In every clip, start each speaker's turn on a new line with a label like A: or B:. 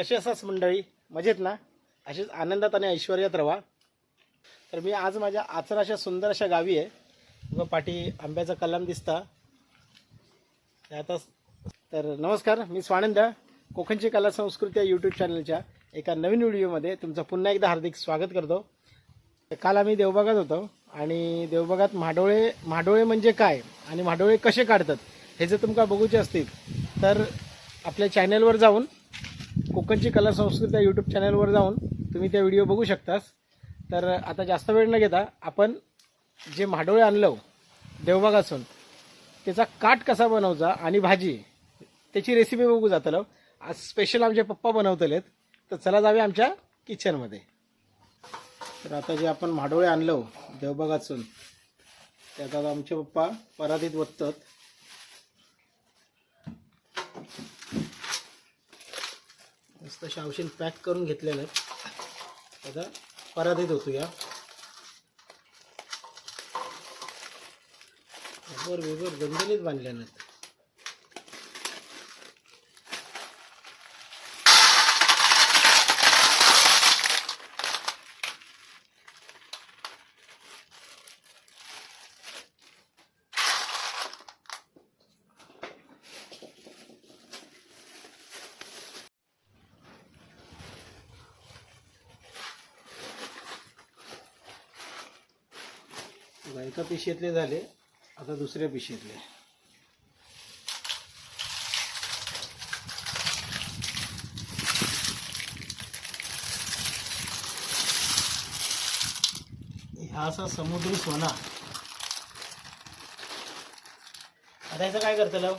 A: कशी असाच मंडळी? मजेत ना? अशीच आनंदात आणि ऐश्वर्यात रवा. तर मी आज माझ्या आचराच्या सुंदर अशा गावी आहे. व पाठी आंब्याचा कलम दिसता. आता तर नमस्कार मी स्वानंद कोकणची कला संस्कृती या यूट्यूब चॅनलच्या एका नवीन व्हिडिओमध्ये तुमचं पुन्हा एकदा हार्दिक स्वागत करतो. काल आम्ही देवबागात होतो आणि देवबागात म्हाडोळे म्हाडोळे म्हणजे काय आणि म्हाडोळे कसे काढतात हे जर तुमका बघूचे असतील तर आपल्या चॅनलवर जाऊन कोकणची कला संस्कृती या यूट्यूब चॅनलवर जाऊन तुम्ही त्या व्हिडिओ बघू शकतास. तर आता जास्त वेळ न घेता आपण जे म्हाडोळे आणलं देवबागासून त्याचा काट कसा बनवचा आणि भाजी त्याची रेसिपी बघू जातलो. आज स्पेशल आमचे पप्पा बनवतलेत तर चला जावे आमच्या किचनमध्ये तर आता जे आपण म्हाडोळे आणलो देवबागातून त्यात आता आमचे पप्पा परातीत ओततात मस्त शावशीन पॅक करून घेतलेलं आहे. आता परातीत होतो या. बरोबर गंधनीत बांधल्या नाहीत एका पिशेतले झाले आता दुसऱ्या पिशेतले हा असा समुद्री सोना. आता याचं काय करतलं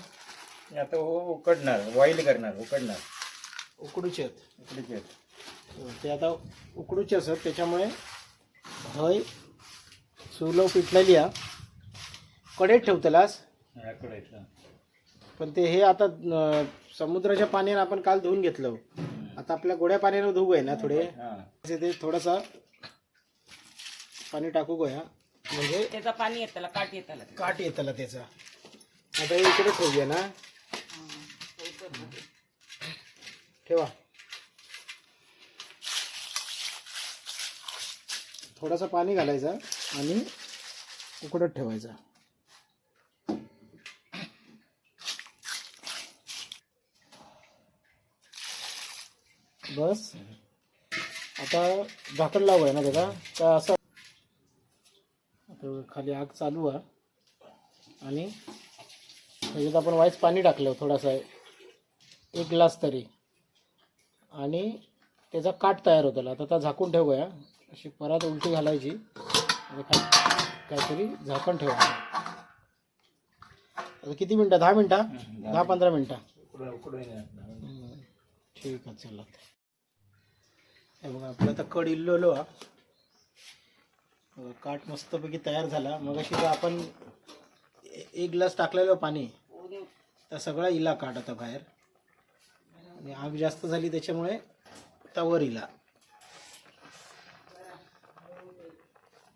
B: आता हो उकडणार बॉईल करणार उकडणार.
A: उकडूचे आहेत.
B: उकडीचे
A: ते आता उकडूचे असत त्याच्यामुळे हय सुलव पिटलेली हा कडेत ठेवतलास पण ते हे आता अं, समुद्राच्या पाण्याने आपण काल धुवून घेतलं. आता आपल्या गोड्या पाण्याने धुवू आहे ना थोडे? ते थोडासा पाणी टाकू गोया. म्हणजे
C: त्याचं पाणी येत त्याला काट येत त्याला.
A: काट येतला त्याचा. आता हे इकडे ठेवूया ना. ठेवा. थोडासा पाणी घालायचा आणि उकडत ठेवायचा. बस. आता झाकण आहे ना त्याचा तर असं आता खाली आग चालू आहे. आणि त्याच्यात आपण वाईस पाणी टाकलं थोडासा. एक ग्लास तरी. आणि त्याचा काट तयार होतो आता आता झाकून ठेवूया. अशी परत उलटी घालायची. आणि काहीतरी झाकण ठेवायचं आता किती मिनटं? दहा मिनटं? दहा पंधरा मिनटं. हम्म. ठीक आहे चला. हे बघा आपलं आता कड इल्लोलो हा. बघा, काट मस्तपैकी तयार झाला. मग अशी आपण ए- एक ग्लास टाकलेलं पाणी. तर सगळा इला काट आता बाहेर. आणि आग जास्त झाली त्याच्यामुळे तवर इला.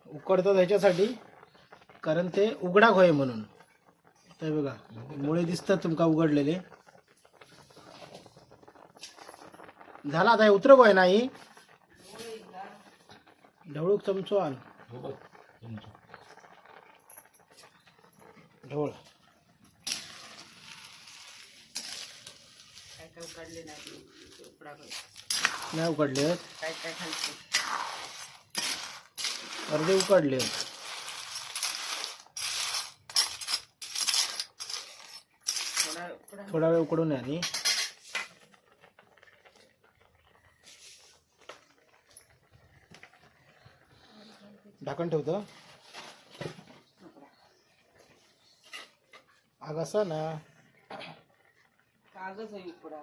A: उकडतं त्याच्यासाठी कारण ते उघडा होय म्हणून. तर बघा मुळे दिसतात तुमका उघडलेले. झाला आता उतरक होय नाही ढवळूक चमचो आण. ढवळ.
C: नाही
A: उकडले
C: काय काय खालचे
A: अर्धे उकडले
C: थोडा
A: वेळ उकडून आहे ढाकण ठेवतो. आग असा ना.
C: कागज आहे उकडा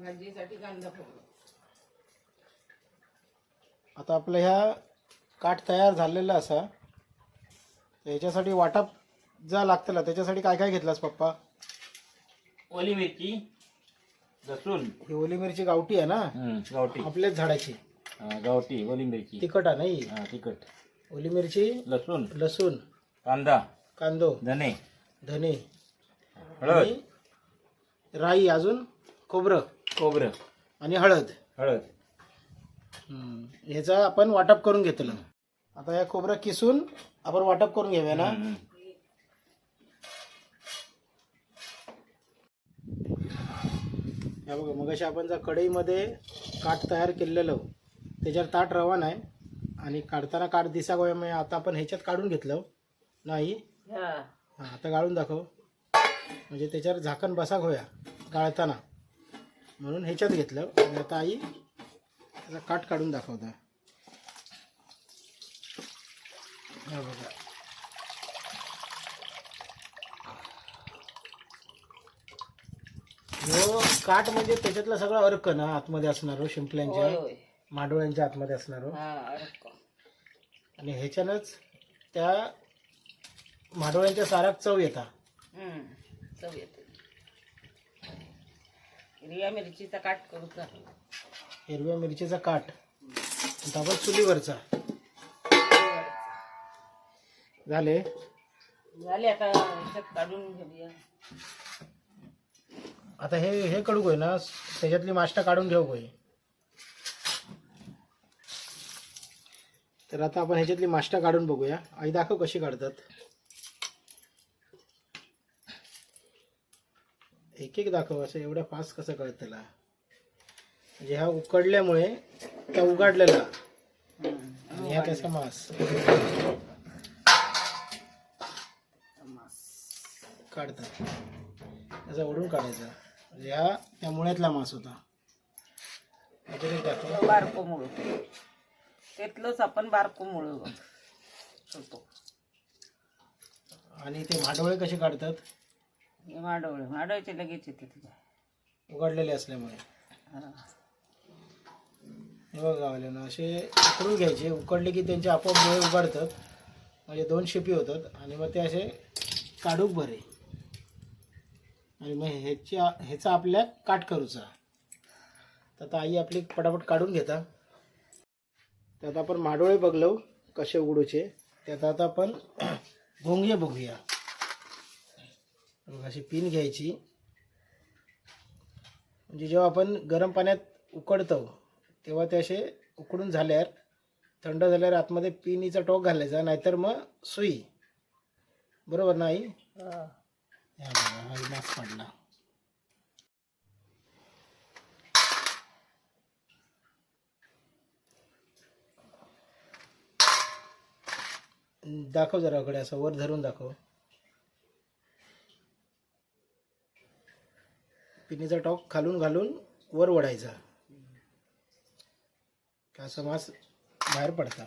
C: भाजीसाठी कांदा फोडला.
A: आता आपलं ह्या काठ तयार झालेला असा तर ह्याच्यासाठी वाटप जा लागतला त्याच्यासाठी काय काय घेतलास पप्पा?
B: ओली मिरची लसूण.
A: ही ओली मिरची गावठी आहे ना?
B: गावठी.
A: आपल्याच झाडाची.
B: हा, गावठी ओली मिरची.
A: तिखट आहे नाही
B: हा तिखट.
A: ओली मिरची
B: लसूण.
A: लसूण.
B: कांदा.
A: कांदो.
B: धने.
A: धने.
B: हळद.
A: आणि राई अजून खोबरं.
B: खोबरं.
A: आणि हळद.
B: हळद.
A: हम्म. ह्याचं आपण वाटप करून घेतलं. आता या खोबरं किसून आपण वाटप करून घेऊया ना.
B: हम्म.
A: या बघा मग आपण जर कढईमध्ये काठ तयार केलेलं त्याच्यावर ताट रवा नाही आणि काढताना काठ दिसा गोयामुळे आता आपण ह्याच्यात काढून घेतलं. नाही?
C: हा.
A: हां आता गाळून दाखव. म्हणजे त्याच्यावर झाकण बसा होया गाळताना. म्हणून ह्याच्यात घेतलं. आणि आता आई त्याचा काठ काढून दाखवता हा बघा. हो काठ म्हणजे त्याच्यातलं सगळं अर्क ना आतमध्ये असणार
C: होय
A: शिंपल्यांच्या माडोळ्यांच्या आतमध्ये असणार
C: हा.
A: आणि ह्याच्यानंच त्या माडोळ्यांच्या साराक चव येता.
C: हम्म चव येते. हिरव्या मिरचीचा काट करूचा
A: हिरव्या मिरचीचा आता आपण चुलीवरचा. झाले?
C: झाले आता ह्याच्यात काढून घेऊया.
A: आता हे हे कडू होय ना त्याच्यातली माष्टा काढून घेऊ होय तर आता आपण ह्याच्यातली माष्टा काढून बघूया. आई दाखव कशी काढतात. एक एक दाखव असं एवढ्या फास्ट कसं कळत त्याला. म्हणजे ह्या उकडल्यामुळे त्या उघडलेला. आणि ह्या त्याचा मांस. काढतात. त्याचा ओढून काढायचा. म्हणजे हा त्या मुळ्यातला मांस होता. ह्याच्यात एक दाखव.
C: बारको मुळ. त्यातलंच आपण बारको मुळ होतो
A: आणि ते भांडवळे कसे काढतात?
C: हे माडवळे माडवचे लगेच येते तुझ्या
A: उघडलेले असल्यामुळे.
C: हा.
A: हे बघा गावले ना असे उकडून घ्यायचे. उकडले की त्यांचे आपोआप मुळे उघडतात. म्हणजे दोन शिपी होतात आणि मग ते असे काढूक बरे आणि मग ह्याच्या ह्याचा आपल्या काट करूचा तर आता आई आपली पटापट काढून घेता. त्यात आपण माडोळे बघलो कसे उघडूचे त्यात आता आपण घोंगे बघूया. बघा, अशी पिन घ्यायची. म्हणजे जेव्हा आपण गरम पाण्यात उकडतो तेव्हा ते असे उकडून झाल्यावर थंड झाल्यावर आतमध्ये पिनीचा टोक घालायचा नाहीतर मग सुई. बरोबर नाही मास पडला. दाखव जरा कडे असं वर धरून दाखव. पिनीचा टॉक खालून घालून वर ओढायचा. का असं मास बाहेर पडता.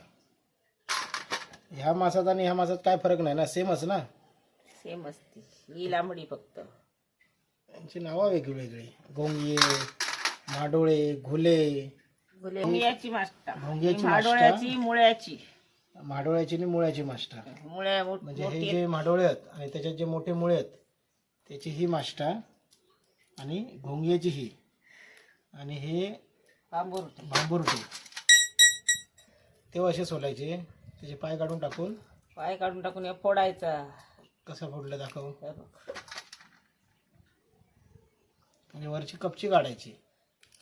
A: ह्या मासात आणि ह्या मासात काय फरक नाही ना सेमच ना?
C: सेम असते. ही लांबडी फक्त.
A: यांची नावं वेगळी गोंगे माडोळे घुले.
C: मुळ्याची मास्टा
A: भोंग्याची
C: माडोळ्याची मुळ्याची.
A: माडोळ्याची आणि मुळ्याची माष्टा.
C: मुळ्या मोठ-
A: म्हणजे हे
C: मोठी.
A: जे माडोळे आहेत आणि त्याच्यात जे मोठे मुळे आहेत त्याची ही माष्टा आणि घोंग्याची ही. आणि हे
C: बांबूरटी
A: भांबुरटी तेव्हा असे सोलायचे. त्याचे पाय काढून टाकून.
C: पाय काढून टाकून हे फोडायचा.
A: कसा फोडलं दाखव.
C: हे बघ.
A: आणि वरची कपची काढायची.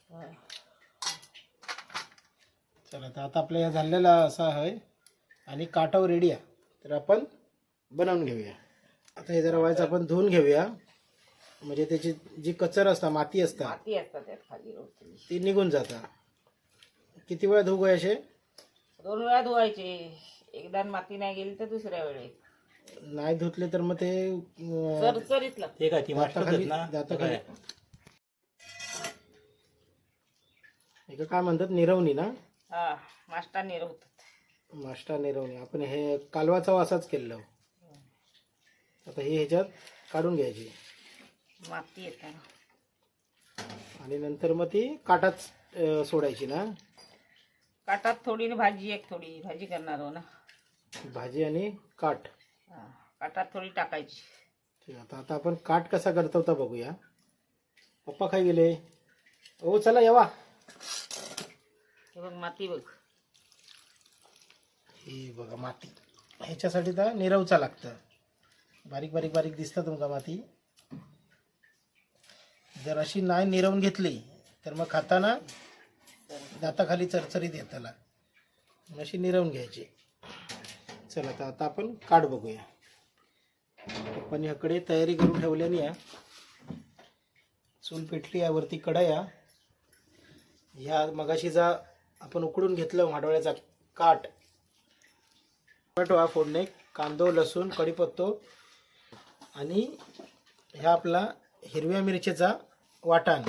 C: हा.
A: चला तर आता आपल्या या झालेला असा आहे. आणि काटाव रेडी आहे. तर आपण बनवून घेऊया. आता हे जरा व्हायचं आपण धुवून घेऊया. म्हणजे त्याची जी कचर असता माती असता
C: माती असतात त्यात खाली.
A: ती निघून जाता किती वेळा धुऊ असे?
C: दोन वेळा धुवायचे. एकदा माती नाही गेली तर दुसऱ्या वेळेस
A: नाही धुतले तर मग ते अं,
C: चरचरीत लागतं
B: ते काय ती
A: दाताखाली दाताखाली हे काय? म्हणतात निरवणी ना?
C: हा मास्टा निरवतात.
A: माष्टा निरवणी. आपण हे कालवाचा वासाच केलेलं आता हे ह्याच्यात काढून घ्यायची.
C: माती येतात
A: आणि नंतर मग ती काटात सोडायची ना?
C: काटात थोडी न भाजी एक थोडी. भाजी करणार हो ना.
A: भाजी आणि काठ.
C: हा. काटात थोडी टाकायची.
A: आता आता आपण काठ कसा करतो होता बघूया. पप्पा खाई गेले. हो चला येवा
C: हे बघ माती बघ.
A: ही बघा माती. ह्याच्यासाठी तर निरवचा लागतं. बारीक बारीक बारीक दिसतं तुमका माती. जर अशी नाही निरवून घेतली तर मग खाताना दाताखाली चरचरीत येत त्याला. अशी निरवून घ्यायची. चला तर आता आपण काठ बघूया. पण याकडे तयारी करून ठेवल्याने या. चूल पेटली यावरती कढया ह्या मगाशी जा आपण उकडून घेतलं माडोळ्याचा काठ टोमॅटो हा फोडणे कांदो लसूण कढीपत्तो आणि ह्या आपला हिरव्या मिरचीचा वाटाण.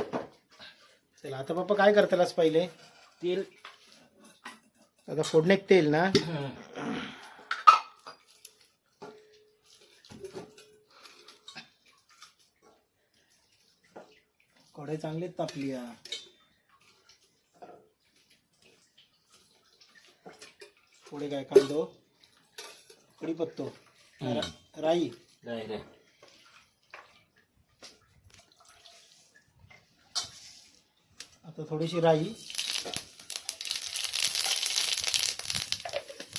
A: चला आता पप्पा काय करतालास पहिले?
B: तेल.
A: आता फोडणेक तेल ना? कढई चांगलीच तापली पुढे काय कांदो? कढीपत्तो रा- राई. आता थोडीशी राई.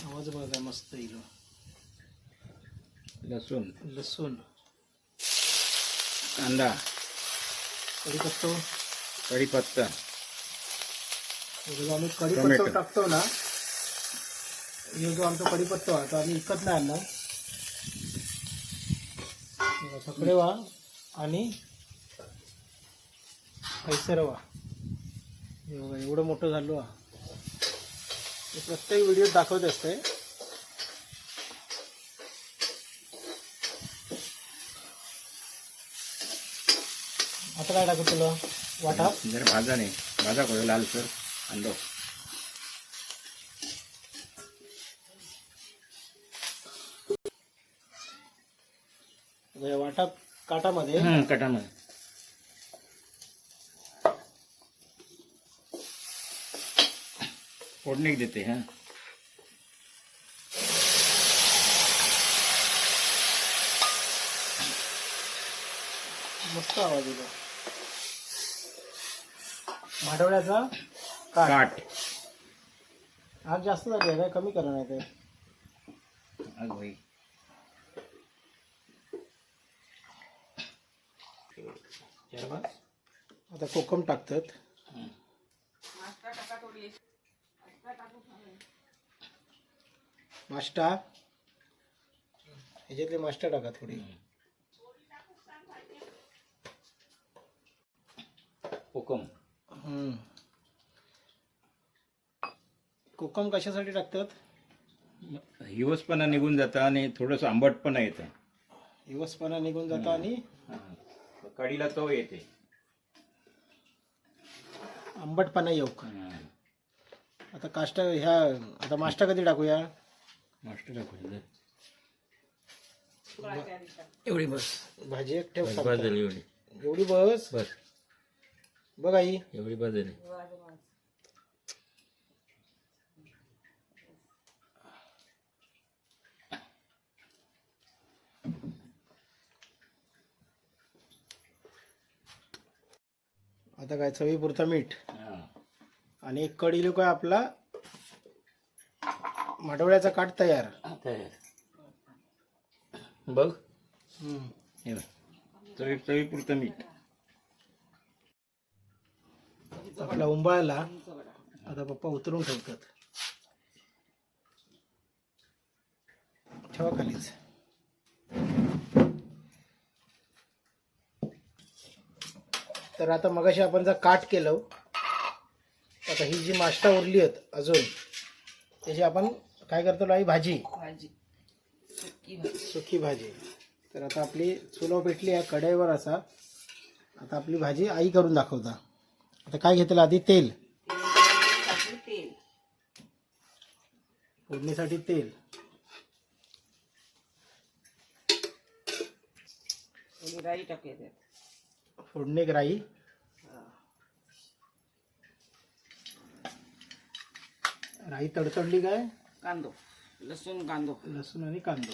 A: आवाज बघा मस्त येईल
B: लसूण.
A: लसूण.
B: कांदा.
A: कढीपत्तो.
B: कढीपत्ता.
A: जो आम्ही कढीपत्तो
B: टोमॅटो.
A: टाकतो ना हे जो आमचा कढीपत्तो आहे तो आम्ही विकत नाही आणला बघा, सकडे वा आणि पैसे रवा. हे बघा एवढं मोठं झालो हा. प्रत्येक व्हिडिओ दाखवत असते. आता काय टाकू तुला? वाटा?
B: जर भाजा नाही. भाजा करू लालसर अंडो
A: म्हणजे वाटा काटामध्ये.
B: हं, फोडणी देते हा.
A: मस्त आवाज येतो. माडवण्याचा काठ.
B: काट
A: आग जास्त झाली आहे काय? कमी करा नाही ते.
B: अग बाई
A: आता कोकम टाकतात. मास्टा. ह्याच्यातली मास्टा टाका थोडी.
B: कोकम.
A: हम्म. कोकम कशासाठी टाकतात?
B: हिवसपणा निघून जातं आणि थोडंसं आंबटपणा येतं.
A: दिवसपणा निघून जातो आणि.
B: कढीला तो येते.
A: आंबटपणा येऊ. आता काष्टा ह्या आता मास्टा कधी टाकूया?
B: मस्त टाकू
A: एवढी बस. भाजी एक ठेव
B: बस
A: फक्त.
B: झाली एवढी.
A: एवढी बस?
B: बस.
A: बघ आई.
B: एवढी बस झाली.
A: आता काय चवीपुरता मीठ.
B: हं.
A: आणि एक कढी लोक आपला. माडवळ्याचा काठ तयार.
B: तयार. बघ. हे. चवी चवीपुरतं मीठ.
A: आपला उंबाळला आता पप्पा उतरून ठेवतात. ठेवा खालीच. तर आता मगाशी आपण जर काट केलं आता ही जी माष्टा उरली आहेत अजून त्याची आपण काय करतो आई? भाजी.
C: भाजी. सुकी भाजी.
A: सुकी भाजी. तर आता आपली चुलो पेटली आहे कढईवर असा. आता आपली भाजी आई करून दाखवता. आता काय घेतलं? आधी तेल. फोडणीसाठी तेल.
C: राई टाकूया त्यात.
A: फोडणी राई. राई तडतडली काय?
C: कांदो लसूण कांदो.
A: लसूण आणि कांदो.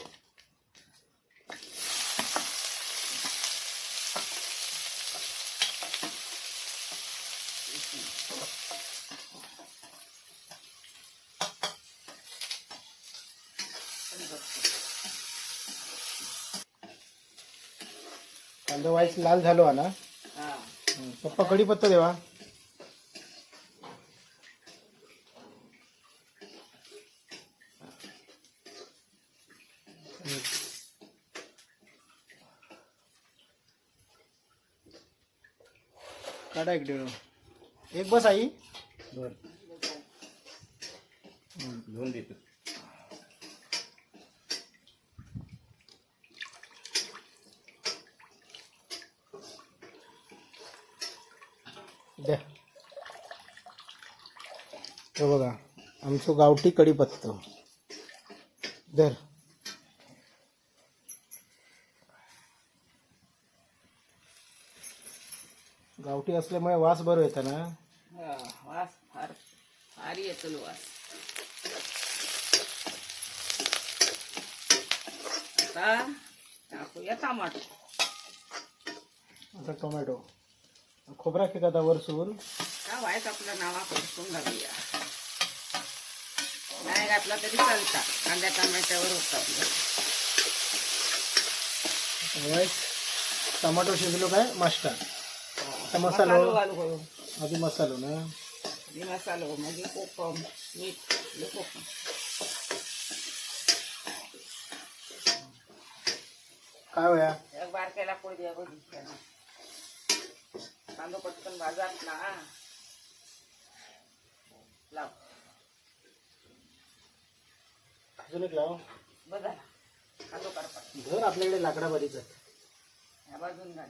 A: कांदा वाईस लाल झालो ना. पप्पा कढीपत्ता देवा. काढा एक डेळ एक बस आई.
B: बर. घेऊन देतो.
A: द्या. हे बघा आमचं गावठी कढीपत्ता. धर. गावठी असल्यामुळे वास बरं येतं ना?
C: हा, वास फार भारी येतो वास. आता टाकूया टमाटो.
A: आता टोमॅटो. खोबरा फेकाता वर सुवून
C: का वाईट आपलं नावा करून घालूया. नाही घातला तरी चालता. कांद्या टमाट्यावर होतं आपलं
A: टमाटो शिजलो काय? मास्टर आता मसालो
C: मसालो घालू
A: मसालो ना.
C: हे मसालो म्हणजे कोकम मीठ हे कोकम
A: काय होया?
C: एक बारक्याला पोळी द्या बघ. कांदो पटकन बाजारात ना. लाव.
A: अजून एक लाव.
C: बघा कांदो करपा
A: घर आपल्याकडे लाकडा बरीच आहे
C: ह्या बाजून घाल.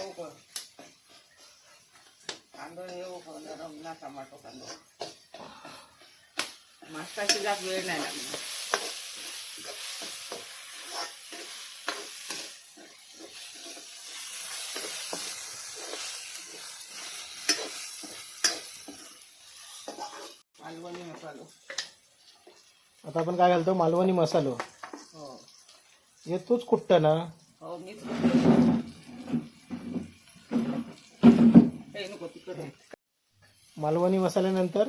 C: उकळ कांदो हे नरम ना टमाटो कांदो मास्ता शिजाक वेळ नाही लागला. मालवणी मसालो.
A: आता आपण काय घालतो? मालवणी मसालो.
C: हो.
A: हे तूच कुट्ट ना?
C: हो मीच हे नको तिकट
A: मालवणी मसाल्यानंतर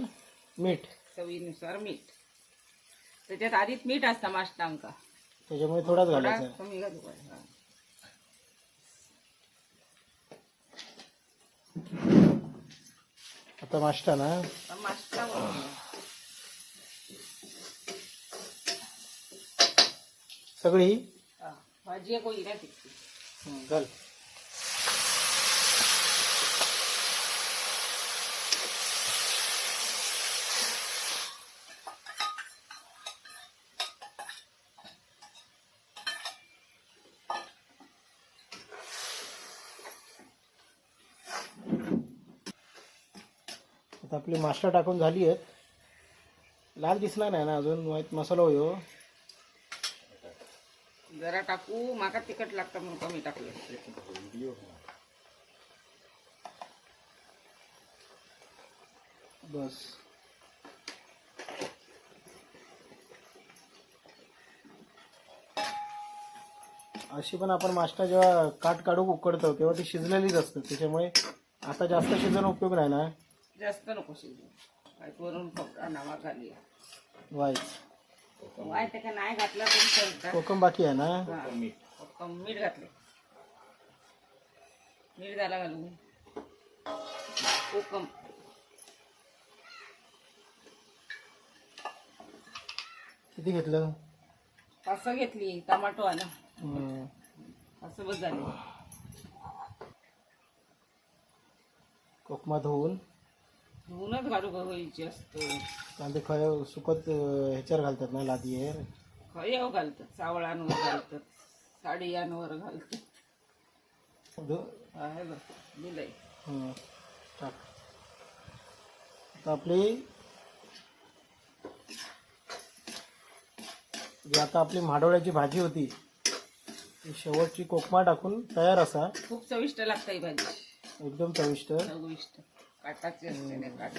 A: मीठ
C: चवीनुसार मीठ त्याच्यात आधीच मीठ असतं मास्टांका
A: त्याच्यामुळे थोडाच
C: थोडा
A: घालायचा
C: कमी घालू.
A: आता मास्टा ना. सगळी.
C: भाजी एक होईल
A: घाल आता आपली मास्टर टाकून झाली आहेत. लाल दिसणार नाही ना अजून? व्हाईट मसाला होयो
C: जरा टाकू. माका तिखट लागतं म्हणून कमी टाकलं
A: बस. अशी पण आपण मास्टर जेव्हा काट काढू उकडतो तेव्हा ती शिजलेलीच असते. त्याच्यामुळे आता जास्त शिजवणं उपयोग नाही ना
C: जास्त नको शिजू. काय वरून फक्त नावा घालूया.
A: वाईच
C: वाय त्या नाही घातला तरी चालतं.
A: कोकम बाकी आहे ना?
C: हा. फक्त मीठ घातले मीठ झाला घालू कोकम.
A: किती घेतलं?
C: असं घेतली टमाटो आला.
A: हं.
C: असं बस झाले.
A: कोकमा धुवून
C: धुवूनच घालू व्हायची असतो
A: कांदे खय सुकत ह्याच्यावर घालतात ना लादीवर
C: खयाव घालतात सावळांवर घालतात साडियांवर घालतात.
A: धु-
C: आहे बघ दिलंय.
A: हं. टाक. आता आपली जी आता आपली माडोळ्याची भाजी होती ती शेवटची कोकमा टाकून तयार असा.
C: खूप चविष्ट लागतं ही भाजी.
A: एकदम चविष्ट.
C: चविष्ट. काटाची असते ना काट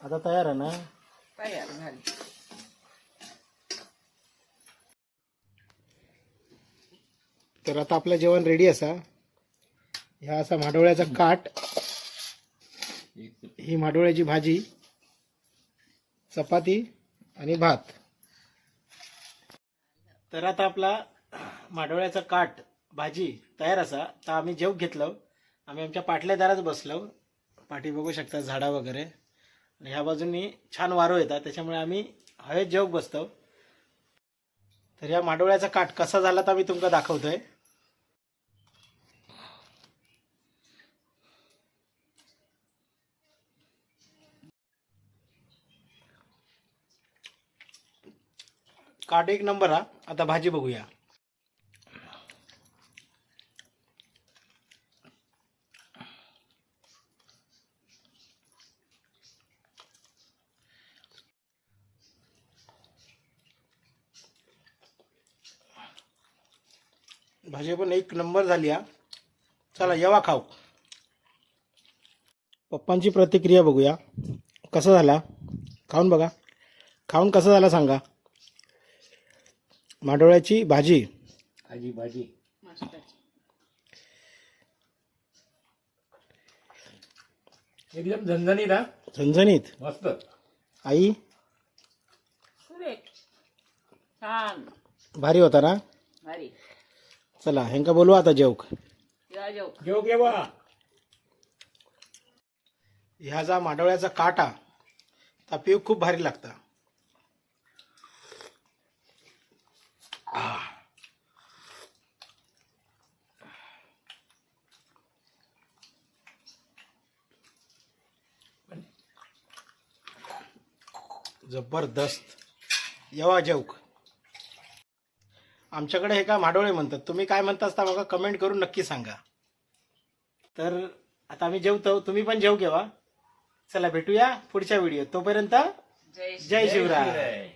A: आता तयार आहे ना?
C: तयार झाली.
A: तर आता आपलं जेवण रेडी असा. ह्या असा माडोळ्याचा काट. ही माडोळ्याची भाजी. चपाती आणि भात. तर आता आपला माडोळ्याचा काट भाजी तयार असा. तर आम्ही जेव घेतलं. आम्ही आमच्या पाटल्या दारात बसलो. पाठी बघू शकता झाडा वगैरे. आणि ह्या बाजूनी छान वारो येतात. त्याच्यामुळे आम्ही हवेत जेव बसतो. तर या माडोळ्याचा काट कसा झाला तर मी तुमका दाखवतोय. काट एक नंबर हा. आता भाजी बघूया. भाजी पण एक नंबर झाली हा. चला येवा खाऊ. पप्पांची प्रतिक्रिया बघूया. कसा झाला? खाऊन बघा. खाऊन कसा झाला सांगा. माडोळ्याची भाजी.
B: भाजी भाजी. एकदम झणझणीत हा.
A: झणझणीत.
B: मस्त.
A: आई?
C: छान.
A: भारी होता ना?
C: भारी.
A: चला हेंका बोलवा आता जेवक
C: या जेव
B: घेऊ केव्हा
A: ह्या जा माडोळ्याचा काटा. ता पिऊ खूप भारी लागता. जबरदस्त. येवा जेवक आमच्याकडे हे काय माडोळे म्हणतात. तुम्ही काय म्हणता असता बघा कमेंट करून नक्की सांगा. तर आता आम्ही जेवतो. तुम्ही पण जेव घेवा चला भेटूया पुढच्या व्हिडिओ तोपर्यंत
C: जय
B: शिवराय.